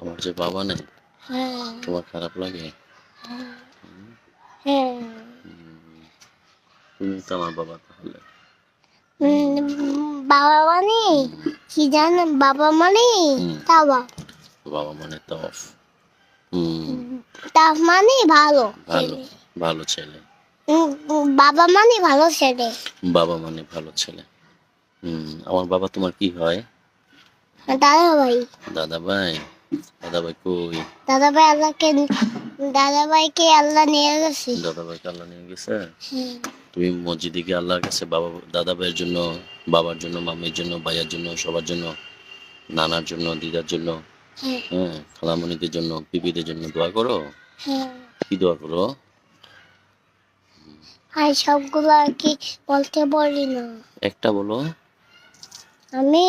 আমার যে বাবা নেই হ্যাঁ। তোমার খারাপ লাগে? হ্যাঁ। তুমি তো আমার বাবা তাহলে। বাবা মানে? কি বাবা মানে। তাওয়া। বাবা মানে মানে ভালো ভালো ভালো ছেলে। বাবা মানে ভালো ছেলে। বাবা মানে ভালো ছেলে। হুম আমার বাবা তোমার কি হয়? দাদা ভাই দাদা ভাই দাদা ভাই কই আল্লাহকে আল্লাহ নিয়ে গেছে। আল্লাহ নিয়ে গেছে? তুমি মসজিদে গিয়ে আল্লাহর কাছে বাবা জন্য বাবার জন্য মামির জন্য ভাইয়ার জন্য সবার জন্য নানার জন্য দিদার জন্য হ্যাঁ খালামণিদের জন্য পিপিদের জন্য দোয়া করো? কি দোয়া করো? আর সবগুলো আর কি বলতে পারি না। একটা বলো। আমি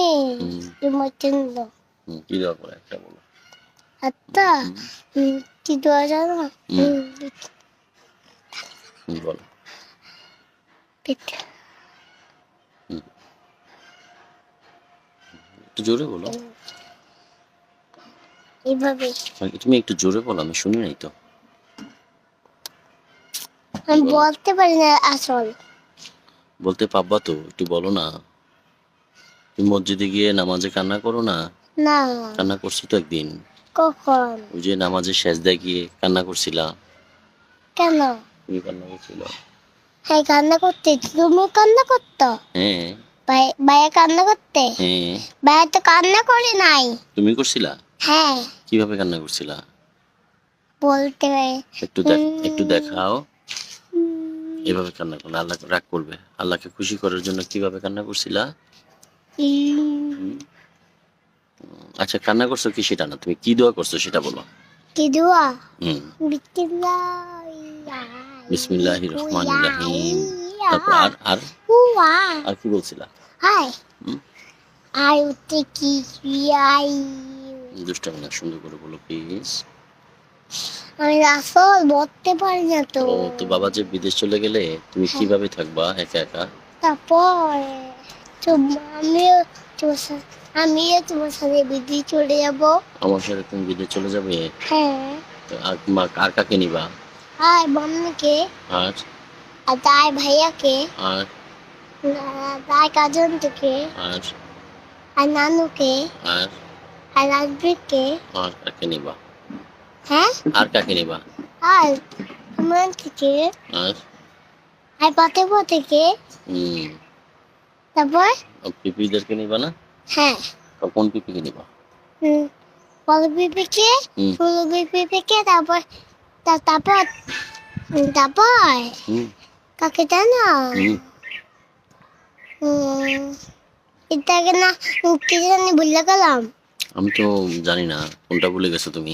ইমোচন্দ হুম, কি দোয়া করো? একটা বলো। আত্মা। কি দেওয়া জানো? বলো। একটু জোরে বলো। এইভাবে। তুমি একটু জোরে বলো আমি শুনি নাই তো। আমি বলতে পারি না আসল বলতে পারবা তো একটু বলো না। তুমি মসজিদে গিয়ে নামাজে কান্না করো না? না। কান্না করছ তো একদিন? কখন? ওই যে নামাজে শেষ গিয়ে কান্না করছিলা? কেন? তুমি কান্না করছিল? হ্যাঁ কান্না করতে। তুমি কান্না করতো? হ্যাঁ। ভাই ভাইয়া কান্না করতে? হ্যাঁ। ভাইয়া তো কান্না করে নাই। তুমি করছিলা? হ্যাঁ। কীভাবে কান্না করছিলা? বলতে একটু দেখ একটু দেখাও। এভাবে কান্না করলে আল্লাহ রাগ করবে। আল্লাহকে খুশি করার জন্য কীভাবে কান্না করছিলা? আচ্ছা কান্না করছ কি সেটা না? তুমি কি দোয়া করছ সেটা বলো। কি দোয়া? হুম। বিসমিল্লাহ বিসমিল্লাহির রহমানির রহিম। তারপর আর আর? আর কি বলছিলা? হাই? আই উঠতে কি আই দুষ্টামি না সুন্দর করে বলো প্লিজ আমি আসল বলতে পারি না তো। তো বাবা যে বিদেশ চলে গেলে তুমি কীভাবে থাকবা একা একা? তারপর? আমিও তোমার সাথে আমিও তোমার সাথে বিদি চলে যাব। আমার সাথে তুমি বিদেশ চলে যাবে? হ্যাঁ। তো আর মা- আর কাকে নিবা? আর মাম্মিকে আর? আর তাই ভাইয়াকে। আর? তাই কাজন থেকে আর? আর নানুকে। আর? আর রাজবীরকে। আর কাকে নিবা? হ্যাঁ? আর কাকে নিবা? আর আমার থেকে আর? আর পথে পথেকে হুম। তারপর? পিপিদেরকে নিবা না? হ্যাঁ। কোন পিপিকে নিবা? হুম বড় পিপিকে হুম। ছোট পিপিকে তারপর তারপর তারপর? কাকে জানো? হুম। হুম, এটাকে না কি জানি ভুলে গেলাম। আমি তো জানি না কোনটা ভুলে গেছো তুমি?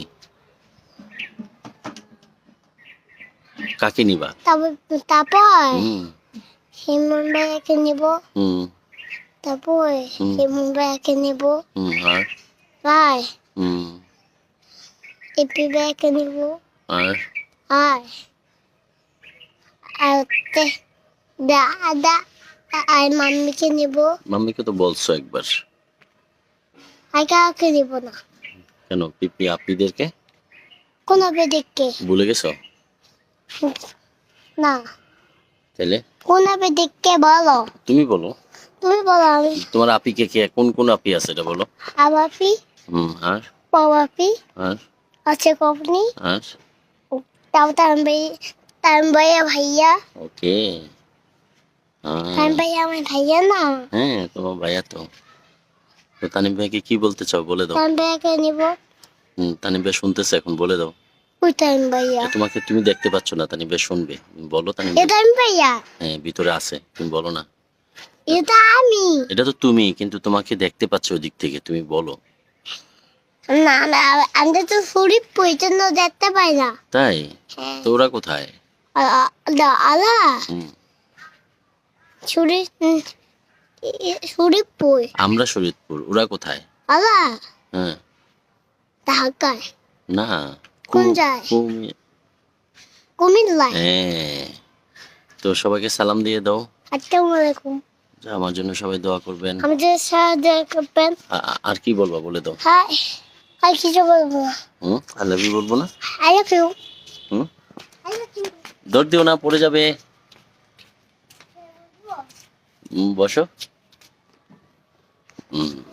কাকে নিবা? তারপর তারপর? হুম। হিমন ভাইয়াকে নেব হুম তারপর হুম। হিমন ভাইয়াকে নেব হুম আর আর হুম এপি ভাইয়াকে নেব আর আর আর হচ্ছে দাদা আর মাম্মিকে নেব মাম্মিকে তো বলছো একবার আর কাউকে নেব না কেন পিপি আপিদেরকে কোনো দেখকে ভুলে গেছো না কোন দেখকে বলো। তুমি বলো। তুমি বলো আমি। তোমার আপিকে কে কোন কোন আপি আছে এটা বলো। আবাপি হুম আর? আর? আছে কপনি। আর? তাও তার ভাই তার ভাইয়া। ভাইয়া ওকে তার ভাইয়া আমার ভাইয়া না? হ্যাঁ তোমার ভাইয়া তো। তো তানিম ভাইকে কি বলতে চাও? বলে দাও। তার ভাইয়াকে নিব। হুম, তানিম ভাই শুনতেছে এখন বলে দাও। ভাইয়া। তোমাকে তুমি দেখতে পাচ্ছ না শুনবে। বলো এটা আমি ভাইয়া। হ্যাঁ ভিতরে আছে তুমি বলো না। এটা আমি। এটা তো তুমি কিন্তু তোমাকে দেখতে পাচ্ছ ওই দিক থেকে তুমি বলো। না না তো শরীর পরিচ্ছন্ন দেখতে পাই না। তাই? হ্যাঁ। তো ওরা কোথায়? আলা। হুম, শরীর উম, এ- এ- শরীর পই আমরা শরীয়তপুর ওরা কোথায়? আলা। হ্যাঁ। ঢাকায়। না। কোন কু- যায়? কুমি- হ্যাঁ তো সবাইকে সালাম দিয়ে দাও। আসসালামু আলাইকুম। আমার জন্য সবাই দোয়া করবেন। আমাদের সাহায্য করবেন। আর কি বলবা বলে দাও। হাই আর কিছু বলব? না হুম আই লাভ ইউ বলব না? I love you. Hmm? I love you. দৌড় দিও না পড়ে যাবে। বসো। হুম।